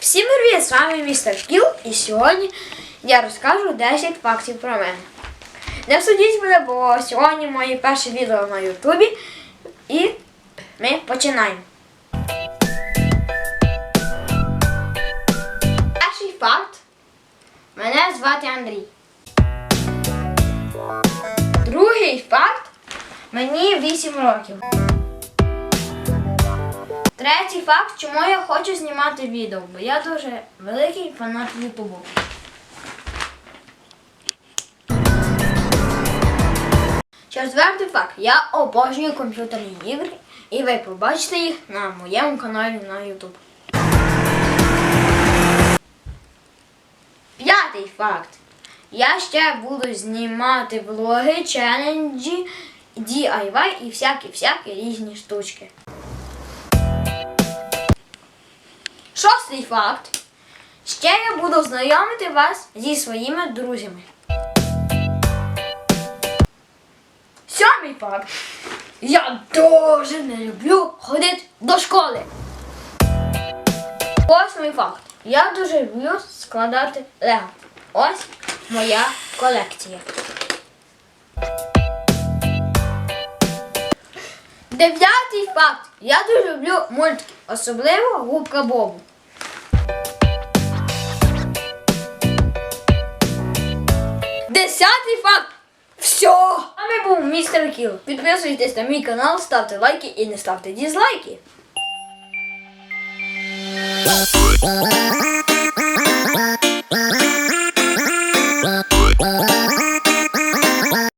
Всім привіт! З вами містер Кіл і сьогодні я розкажу 10 фактів про мене. Не судіть мене, бо сьогодні моє перше відео на Ютубі і ми починаємо. Перший факт. Мене звати Андрій. Другий факт. Мені 8 років. Третій факт, чому я хочу знімати відео, бо я дуже великий фанат Ютубу. Четвертий факт. Я обожнюю комп'ютерні ігри, і ви побачите їх на моєму каналі на YouTube. П'ятий факт. Я ще буду знімати влоги, челенджі, DIY і всякі-всякі різні штучки. Шостий факт. Ще я буду знайомити вас зі своїми друзями. Сьомий факт. Я дуже не люблю ходити до школи. Восьмий факт. Я дуже люблю складати лего. Ось моя колекція. Дев'ятий факт. Я дуже люблю мультики, особливо губка Бобу. Десятий факт. Все. А ми був містер Кіл. Підписуйтесь на мій канал, ставте лайки і не ставте дізлайки.